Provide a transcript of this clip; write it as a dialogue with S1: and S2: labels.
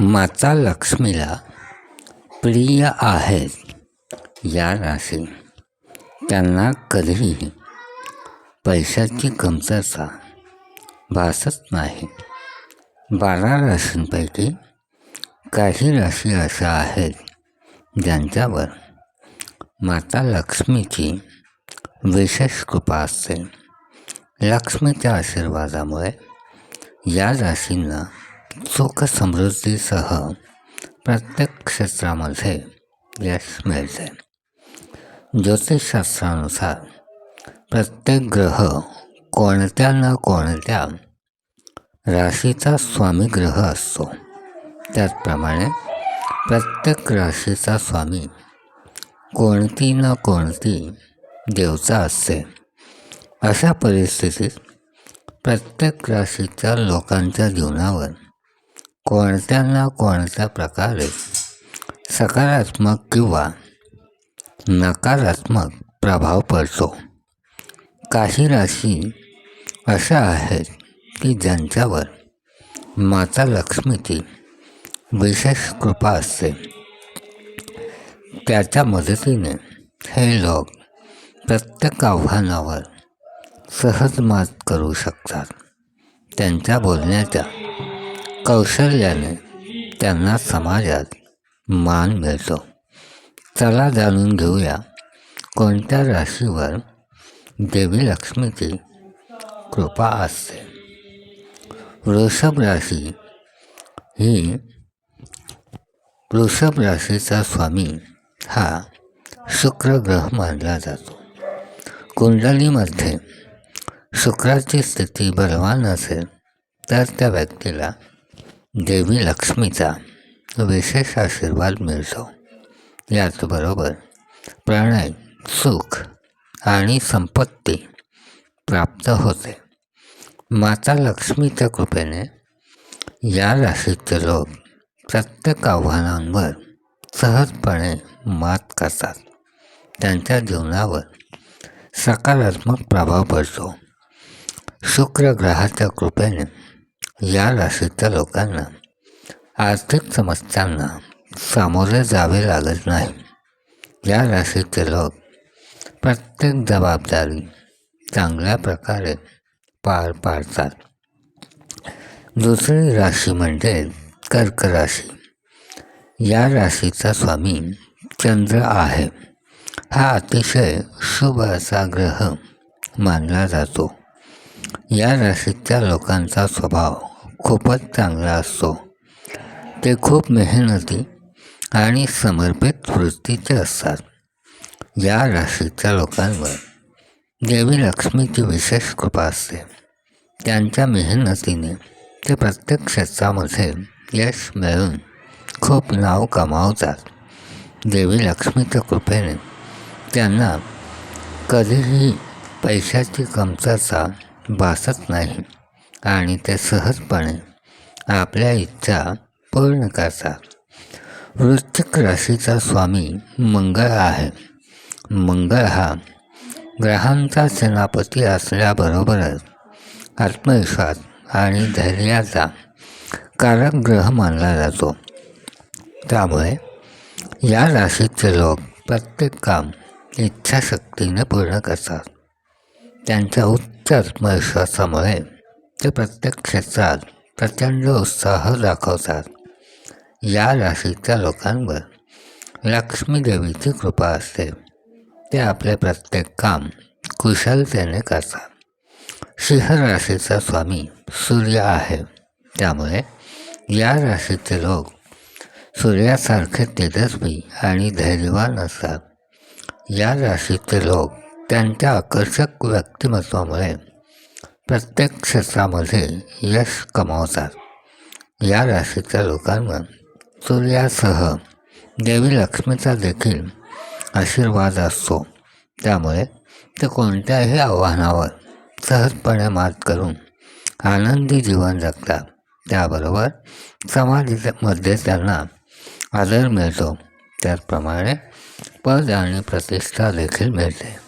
S1: माता लक्ष्मीला प्रिय आहेत या राशी. त्यांना कधीही पैशाची कमतरता भासत नाही. बारा राशींपैकी काही राशी अशा आहेत ज्यांच्यावर माता लक्ष्मीची विशेष कृपा असते. लक्ष्मीच्या आशीर्वादामुळे या राशींना सुख समृद्धीसह प्रत्येक क्षेत्रामध्ये यश मिळते. ज्योतिषशास्त्रानुसार प्रत्येक ग्रह कोणत्या ना कोणत्या राशीचा स्वामी ग्रह असतो. त्याचप्रमाणे प्रत्येक राशीचा स्वामी कोणती ना कोणती देवता असते. अशा परिस्थितीत प्रत्येक राशीच्या लोकांच्या जीवनावर कोणत्या ना कोणत्या प्रकारे सकारात्मक किंवा नकारात्मक प्रभाव पडतो. काही राशी अशा आहेत की ज्यांच्यावर माता लक्ष्मीची विशेष कृपा असते. त्याच्या मदतीने हे लोक प्रत्येक आव्हानावर सहज मात करू शकतात. त्यांच्या बोलण्याच्या कौशल्याने त्यांना समाजात मान मिळतो. चला जाणून घेऊया कोणत्या राशीवर देवी लक्ष्मीची कृपा असते. वृषभ राशी ही वृषभ राशीचा स्वामी हा शुक्र ग्रह मानला जातो. कुंडलीमध्ये शुक्राची स्थिती बलवान असेल तर त्या व्यक्तीला देवी लक्ष्मीचा विशेष आशीर्वाद मिळतो. याचबरोबर प्रणय सुख आणि संपत्ती प्राप्त होते. माता लक्ष्मीच्या कृपेने या राशीचे लोक प्रत्येक आव्हानांवर सहजपणे मात करतात. त्यांच्या जीवनावर सकारात्मक प्रभाव पडतो. शुक्र ग्रहाच्या कृपेने या राशीच्या लोकांना आर्थिक समस्यांना सामोरे जावे लागत नाही. या राशीचे लोक प्रत्येक जबाबदारी चांगल्या प्रकारे पार पाडतात. दुसरी राशी म्हणजे कर्क राशी. या राशीचा स्वामी चंद्र आहे. हा अतिशय शुभ असा ग्रह मानला जातो. या राशीच्या लोकांचा स्वभाव खूपच चांगला असतो. ते खूप मेहनती आणि समर्पित वृत्तीचे असतात. या राशीच्या लोकांवर देवी लक्ष्मीची विशेष कृपा असते. त्यांच्या मेहनतीने ते प्रत्येक क्षेत्रामध्ये यश मिळवून खूप नाव कमावतात. देवी लक्ष्मीच्या कृपेने त्यांना कधीही पैशाची कमतरता भासत नाही आणि ते सहजपणे आपल्या इच्छा पूर्ण करतात. वृश्चिक राशीचा स्वामी मंगळ आहे. मंगळ हा ग्रहांचा सेनापती असल्याबरोबरच आत्मविश्वास आणि धैर्याचा कारक ग्रह मानला जातो. त्यामुळे या राशीचे लोक प्रत्येक काम इच्छाशक्तीने पूर्ण करतात. त्यांच्या उच्च आत्मविश्वासामुळे ते प्रत्येक क्षेत्रात प्रचंड उत्साह दाखवतात. या राशीच्या लोकांवर लक्ष्मीदेवीची कृपा असते. ते आपले प्रत्येक काम कुशलतेने करतात. सिंह राशीचा स्वामी सूर्य आहे. त्यामुळे या राशीचे लोक सूर्यासारखे तेजस्वी आणि धैर्यवान असतात. या राशीचे लोक त्यांच्या आकर्षक व्यक्तिमत्वामुळे प्रत्येक क्षेत्रामध्ये यश कमावतात. या राशीच्या लोकांवर सूर्यासह देवी लक्ष्मीचा देखील आशीर्वाद असतो. त्यामुळे ते कोणत्याही आव्हानावर सहजपणे मात करून आनंदी जीवन जगतात. त्याबरोबर समाजामध्ये त्यांना आदर मिळतो. त्याचप्रमाणे पद आणि प्रतिष्ठा देखील मिळते.